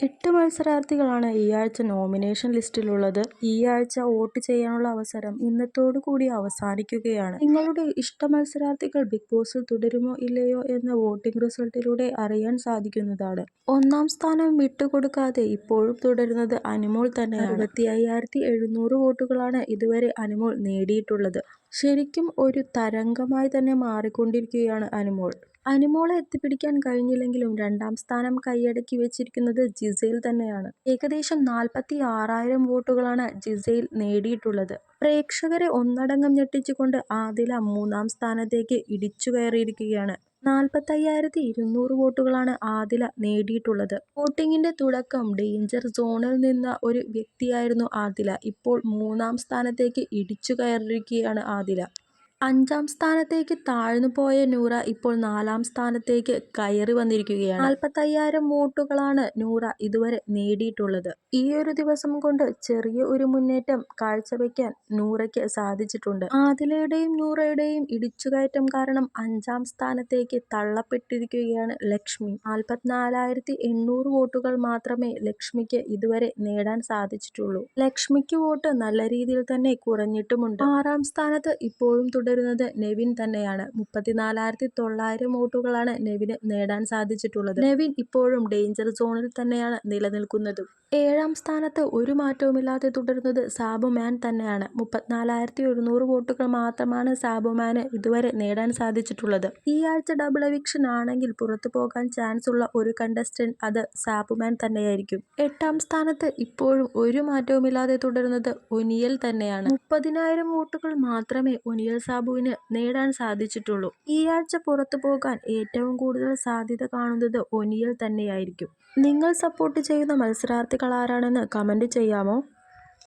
എട്ട് മത്സരാർത്ഥികളാണ് ഈ ആഴ്ച നോമിനേഷൻ ലിസ്റ്റിലുള്ളത്. ഈ ആഴ്ച വോട്ട് ചെയ്യാനുള്ള അവസരം ഇന്നത്തോടു കൂടി അവസാനിക്കുകയാണ്. നിങ്ങളുടെ ഇഷ്ട മത്സരാർത്ഥികൾ ബിഗ് ബോസിൽ തുടരുമോ ഇല്ലയോ എന്ന് വോട്ടിംഗ് റിസൾട്ടിലൂടെ അറിയാൻ സാധിക്കുന്നതാണ്. ഒന്നാം സ്ഥാനം വിട്ടുകൊടുക്കാതെ ഇപ്പോഴും തുടരുന്നത് അനുമോൾ തന്നെ അറുപത്തി അയ്യായിരത്തി എഴുന്നൂറ് വോട്ടുകളാണ് ഇതുവരെ അനുമോൾ നേടിയിട്ടുള്ളത്. ശരിക്കും ഒരു തരംഗമായി തന്നെ മാറിക്കൊണ്ടിരിക്കുകയാണ് അനുമോൾ. അനുമോളെ എത്തിപ്പിടിക്കാൻ കഴിഞ്ഞില്ലെങ്കിലും രണ്ടാം സ്ഥാനം കൈയടക്കി വെച്ചിരിക്കുന്നത് ജിസേൽ തന്നെയാണ്. ഏകദേശം നാൽപ്പത്തി ആറായിരം വോട്ടുകളാണ് ജിസേൽ നേടിയിട്ടുള്ളത്. പ്രേക്ഷകരെ ഒന്നടങ്കം ഞെട്ടിച്ചുകൊണ്ട് ആദില മൂന്നാം സ്ഥാനത്തേക്ക് ഇടിച്ചു കയറിയിരിക്കുകയാണ് നാൽപ്പത്തി അയ്യായിരത്തി ഇരുന്നൂറ് വോട്ടുകളാണ് ആദില നേടിയിട്ടുള്ളത്. വോട്ടിങ്ങിന്റെ തുടക്കം ഡേഞ്ചർ സോണിൽ നിന്ന ഒരു വ്യക്തിയായിരുന്നു ആദില. ഇപ്പോൾ മൂന്നാം സ്ഥാനത്തേക്ക് ഇടിച്ചു കയറിയിരിക്കുകയാണ് ആദില. അഞ്ചാം സ്ഥാനത്തേക്ക് താഴ്ന്നു പോയ നൂറ ഇപ്പോൾ നാലാം സ്ഥാനത്തേക്ക് കയറി വന്നിരിക്കുകയാണ്. നാല്പത്തിഅയ്യായിരം വോട്ടുകളാണ് നൂറ ഇതുവരെ നേടിയിട്ടുള്ളത്. ഈ ഒരു ദിവസം കൊണ്ട് ചെറിയ ഒരു മുന്നേറ്റം കാഴ്ചവെക്കാൻ നൂറയ്ക്ക് സാധിച്ചിട്ടുണ്ട്. ആദിലയുടെയും നൂറയുടെയും ഇടിച്ചുകയറ്റം കാരണം അഞ്ചാം സ്ഥാനത്തേക്ക് തള്ളപ്പെട്ടിരിക്കുകയാണ് ലക്ഷ്മി. നാൽപ്പത്തിനാലായിരത്തി എണ്ണൂറ് വോട്ടുകൾ മാത്രമേ ലക്ഷ്മിക്ക് ഇതുവരെ നേടാൻ സാധിച്ചിട്ടുള്ളൂ. ലക്ഷ്മിക്ക് വോട്ട് നല്ല രീതിയിൽ തന്നെ കുറഞ്ഞിട്ടുമുണ്ട്. ആറാം സ്ഥാനത്ത് ഇപ്പോഴും തുടരുന്നത് നെവിൻ തന്നെയാണ്. മുപ്പത്തിനാലായിരത്തി തൊള്ളായിരം വോട്ടുകളാണ് നെവിന് നേടാൻ സാധിച്ചിട്ടുള്ളത്. നെവിൻ ഇപ്പോഴും ഡേഞ്ചർ സോണിൽ തന്നെയാണ് നിലനിൽക്കുന്നതും. ഏഴാം സ്ഥാനത്ത് ഒരു മാറ്റവുമില്ലാതെ തുടരുന്നത് സാബുമാൻ തന്നെയാണ്. മുപ്പത്തിനാലായിരത്തി ഒരുന്നൂറ് വോട്ടുകൾ മാത്രമാണ് സാബുമാന് ഇതുവരെ നേടാൻ സാധിച്ചിട്ടുള്ളത്. ഈ ആഴ്ച ഡബിൾ എവിക്ഷൻ ആണെങ്കിൽ പുറത്തു പോകാൻ ചാൻസ് ഉള്ള ഒരു കണ്ടസ്റ്റന്റ് അത് സാബുമാൻ തന്നെയായിരിക്കും. എട്ടാം സ്ഥാനത്ത് ഇപ്പോഴും ഒരു മാറ്റവുമില്ലാതെ തുടരുന്നത് ഒനിയൽ തന്നെയാണ്. മുപ്പതിനായിരം വോട്ടുകൾ മാത്രമേ ഒനിയൽ സാബുവിന് നേടാൻ സാധിച്ചിട്ടുള്ളൂ. ഈ ആഴ്ച പുറത്തു പോകാൻ ഏറ്റവും കൂടുതൽ സാധ്യത കാണുന്നത് ഒനിയൽ തന്നെയായിരിക്കും. നിങ്ങൾ സപ്പോർട്ട് ചെയ്യുന്ന മത്സരാർത്ഥികൾ ആരാണെന്ന് കമന്റ് ചെയ്യാമോ?